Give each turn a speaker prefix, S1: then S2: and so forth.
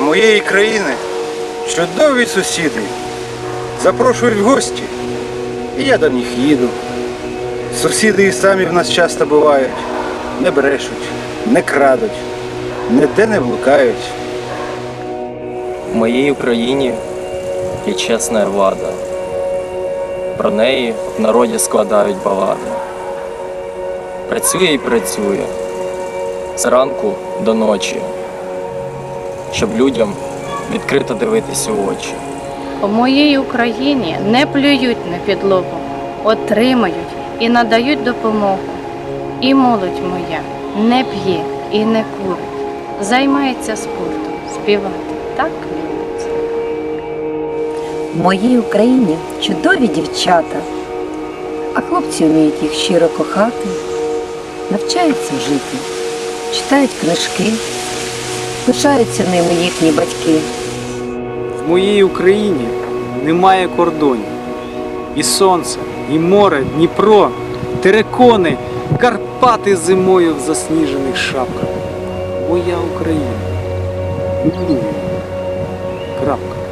S1: Моєї країни чудові сусіди запрошують в гості, і я до них їду. Сусіди і самі в нас часто бувають, не брешуть, не крадуть, ніде не блукають.
S2: В моїй Україні є чесна влада. Про неї в народі складають балади. Працює і працює зранку до ночі, щоб людям відкрито дивитися у очі.
S3: У моїй Україні не плюють на підлогу, отримають і надають допомогу. І молодь моя не п'є і не курить, займається спортом, співати так любить.
S4: В моїй Україні чудові дівчата, а хлопці вміють їх щиро кохати, навчаються жити, читають книжки, пишаються ними їхні батьки.
S5: В моїй Україні немає кордонів. І сонце, і море, Дніпро, терекони, Карпати зимою в засніжених шапках. Моя Україна. Крапка.